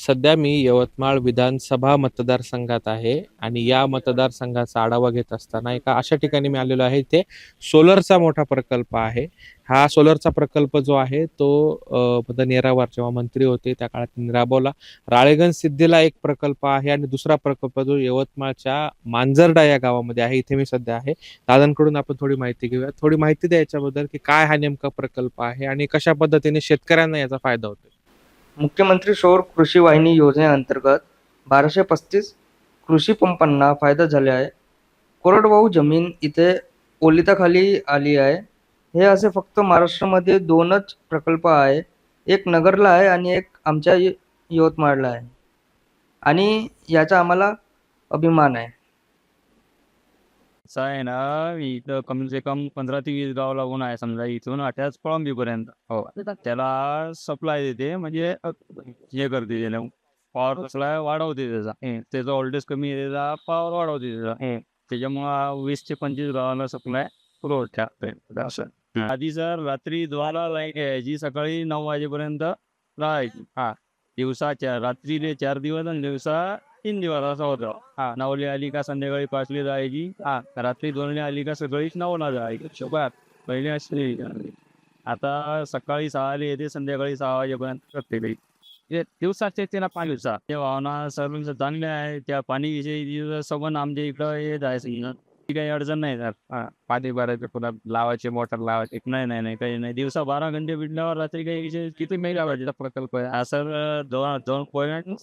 सध्या मी यवतमाळ विधानसभा मतदारसंघात आहे आणि या मतदारसंघाचा आढावा घेत असताना एका अशा ठिकाणी मी आलेलो आहे इथे सोलरचा मोठा प्रकल्प आहे. हा सोलरचा प्रकल्प जो आहे तो अ, मदन येरावार जेव्हा मंत्री होते त्या काळात त्यांनी राबवला. राळेगण सिद्धीला एक प्रकल्प आहे आणि दुसरा प्रकल्प जो यवतमाळच्या मांजरडा या गावामध्ये आहे इथे मी सध्या आहे. दादांकडून आपण थोडी माहिती घेऊया. थोडी माहिती द्या याच्याबद्दल की काय हा नेमका प्रकल्प आहे आणि कशा पद्धतीने शेतकऱ्यांना याचा फायदा होतो मुख्यमंत्री सौर कृषी वाहिनी योजनेअंतर्गत बाराशे पस्तीस कृषी पंपांना फायदा झाला आहे. कोरडवाहू जमीन इथे ओलिताखाली आली आहे. हे असे फक्त महाराष्ट्रामध्ये दोनच प्रकल्प आहे. एक नगरला आहे आणि एक आमच्या यवतमाळला आहे. आणि याचा आम्हाला अभिमान आहे. असं आहे ना इथं कमी से कम पंधरा ते वीस गाव लागून आहे समजा इथून अठ्याच पर्यंत हो. त्याला सप्लाय देते म्हणजे अ, हे करते त्याला. पॉवर सप्लाय वाढवते त्याचा. त्याचा व्होल्टेज कमी आहे त्याचा पॉवर वाढवते त्याचा. त्याच्यामुळं वीस ते पंचवीस गावाला सप्लाय पुरवठ्या असं. आधी सर रात्री द्वारा लाइट यायची सकाळी नऊ वाजेपर्यंत राहायची. हा. दिवसाच्या रात्रीले चार दिवस आणि दिवसा तीन दिवस असं होतं. हा नवली आली का संध्याकाळी पाचली जायची. हा रात्री दोनली आली का सकाळी नऊला जायची. शोभात पहिले अशी आता सकाळी सहाला येते संध्याकाळी सहा वाजेपर्यंत प्रत्येक दिवसाचे त्याला पाणी दिवसा. ते भावना सर्व चांगले आहे. त्या पाणीविषयी सबन आमच्या इकडं हे जायचं ती काही अडचण नाही सर पाणी भरायचं पुन्हा लावायचे मोटर लावायचे. नाही नाही नाही काही नाही. दिवसा बारा घंटे भेटल्यावर रात्री काही विषय किती मेगा वाजेचा प्रकल्प आहे? सर दोन दोन पॉईंट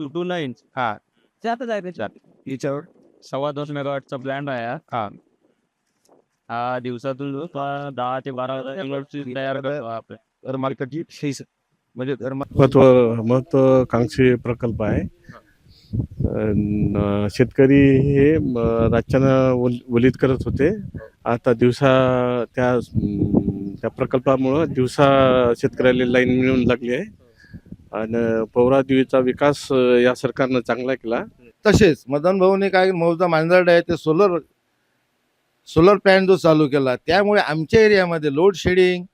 टू टू नाईन हा. त्यातच आहे. त्याच्यात याच्यावर? सव्वा दोन मेगावॅटचा प्लॅन आहे हा. हा. हा दिवसातून जो पा- दहा ते बारा मेगावॅटची तयार करतो आपल्या. मार्केटची शेस म्हणजे महत्त्व महत्वाकांक्षी प्रकल्प आहे. अन शेतकरी हे म, रातच्यानं ओल- ओलीत करत होते. आता दिवसा त्या त्या प्रकल्पामुळं दिवसा शेतकऱ्याला लाईन मिळून लागली आहे. आणि पवरा देवीचा विकास या सरकारनं चांगला केला. तसेच मदन भाऊने काय मौजा मांजरडा आहे ते सोलर सोलर प्लॅन जो चालू केला त्यामुळे आमच्या एरियामध्ये लोड शेडिंग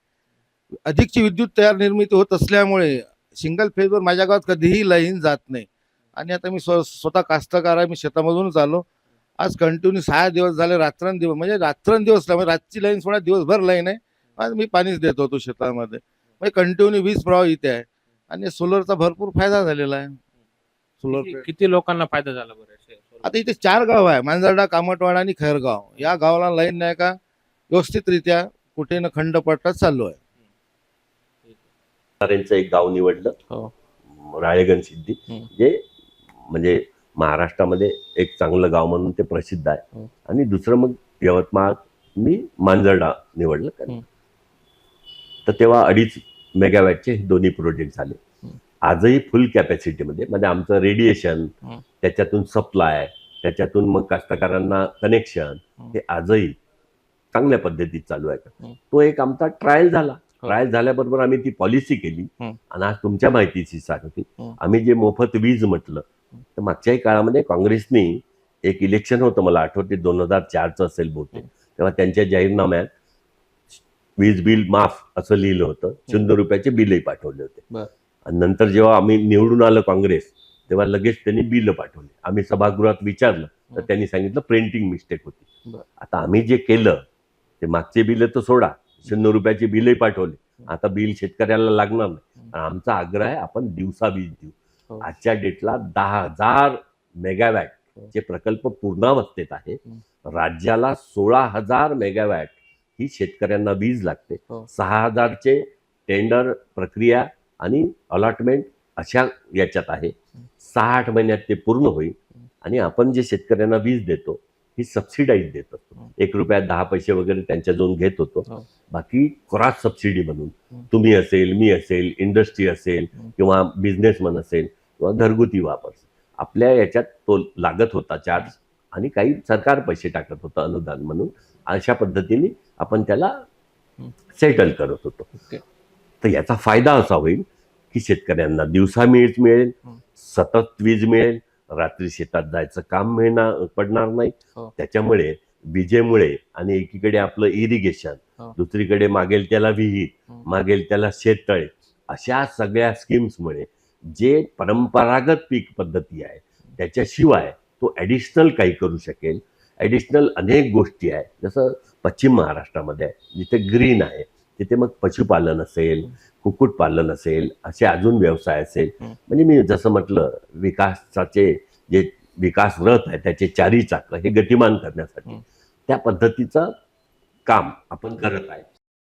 अधिकची विद्युत तयार निर्मिती होत असल्यामुळे सिंगल फेजवर माझ्या गावात कधीही लाईन जात नाही. आणि आता मी स्व स्वतः कास्तकार आहे मी शेतामधूनच आलो. आज कंटिन्यू सहा दिवस झाले रात्रंदिवस म्हणजे रात्रंदिवस म्हणजे रातची लाईन सोडा दिवसभर लाईन आहे. आज मी पाणीच देत होतो शेतामध्ये. म्हणजे कंटिन्यू वीज प्रवाह इथे आहे. आणि सोलरचा भरपूर फायदा झालेला आहे सोलर किती- लोकांना फायदा झाला बरं आता इथे चार गाव आहे मांजरडा कामटवाडा आणि खैरगाव या गावाला लाईन नाही का व्यवस्थितरित्या कुठे न खंड पडतात चालू आहे एक गाव हो. निवडलं राळेगण सिद्धी हम्म. जे म्हणजे महाराष्ट्रामध्ये एक चांगलं गाव म्हणून ते प्रसिद्ध आहे हम्म. आणि दुसरं मग यवतमाळ मी मांजरडा निवडलं हम्म. तर तेव्हा अडीच मेगावॅटचे हे दोन्ही प्रोजेक्ट झाले. आजही फुल कॅपॅसिटीमध्ये म्हणजे आमचं रेडिएशन. त्याच्यातून सप्लाय त्याच्यातून मग कास्तकारांना कनेक्शन. हे आजही चांगल्या पद्धतीत चालू आहे. तो एक आमचा ट्रायल झाला हो. ट्रायल झाल्याबरोबर आम्ही ती पॉलिसी केली. आणि आज तुमच्या माहितीची सांगते. आम्ही जे मोफत वीज म्हटलं तर मागच्याही काळामध्ये काँग्रेसनी एक इलेक्शन होतं मला आठवते दोन हजार चारचं असेल बहुतेक तेव्हा त्यांच्या जाहीरनाम्यात वीज बिल माफ असं लिहिलं होतं. शून्य रुपयाचे बिलही पाठवले होते. आणि नंतर जेव्हा आम्ही निवडून आलं काँग्रेस तेव्हा लगेच त्यांनी बिल पाठवले. आम्ही सभागृहात विचारलं तर. त्यांनी सांगितलं प्रिंटिंग मिस्टेक होती. आता आम्ही जे केलं ते मागचे बिल तर सोडा. शून्य रुपयाचे बिलही पाठवले. आता बिल शेतकऱ्याला लागणार नाही. आमचा आग्रह आहे आपण दिवसा वीज देऊ. हो. आजच्या डेटला दहा हजार मेगावॅट हो. चे प्रकल्प पूर्णावस्थेत आहे. राज्याला सोळा हजार मेगावॅट ही शेतकऱ्यांना वीज लागते हो. सहा हजारचे टेंडर प्रक्रिया आणि अलॉटमेंट अशा याच्यात आहे सहा आठ महिन्यात ते पूर्ण होईल आणि आपण जे शेतकऱ्यांना वीज देतो ही सबसिडाईज देत असतो एक रुपयात दहा पैसे वगैरे त्यांच्याजवळ घेत होतो हो. बाकी क्रॉस सबसिडी म्हणून हं. तुम्ही असेल मी असेल इंडस्ट्री असेल हं. किंवा बिझनेसमन असेल किंवा घरगुती वापर आपल्या याच्यात तो लागत होता चार्ज आणि काही सरकार पैसे टाकत होतं अनुदान म्हणून अशा पद्धतीने आपण त्याला. सेटल करत होतो. तर याचा फायदा असा होईल की शेतकऱ्यांना दिवसा वीज मिळेल. सतत वीज मिळेल रात्री शेतात जायचं काम मिळणार पडणार नाही हो. त्याच्यामुळे विजेमुळे आणि एकीकडे आपलं इरिगेशन हो. दुसरीकडे मागेल त्याला विहीर. मागेल त्याला शेततळे अशा सगळ्या स्कीम्समुळे जे परंपरागत पीक पद्धती आहे त्याच्याशिवाय तो ॲडिशनल काही करू शकेल ॲडिशनल अनेक गोष्टी आहेत जसं पश्चिम महाराष्ट्रामध्ये आहे जिथे ग्रीन आहे तिथे मग पशुपालन असेल कुक्कुटपालन असेल असे अजून व्यवसाय असेल. म्हणजे मी जसं म्हटलं विकासाचे जे विकास रथ आहे त्याचे चारी चाकं हे गतिमान करण्यासाठी. त्या पद्धतीचं काम आपण करत आहे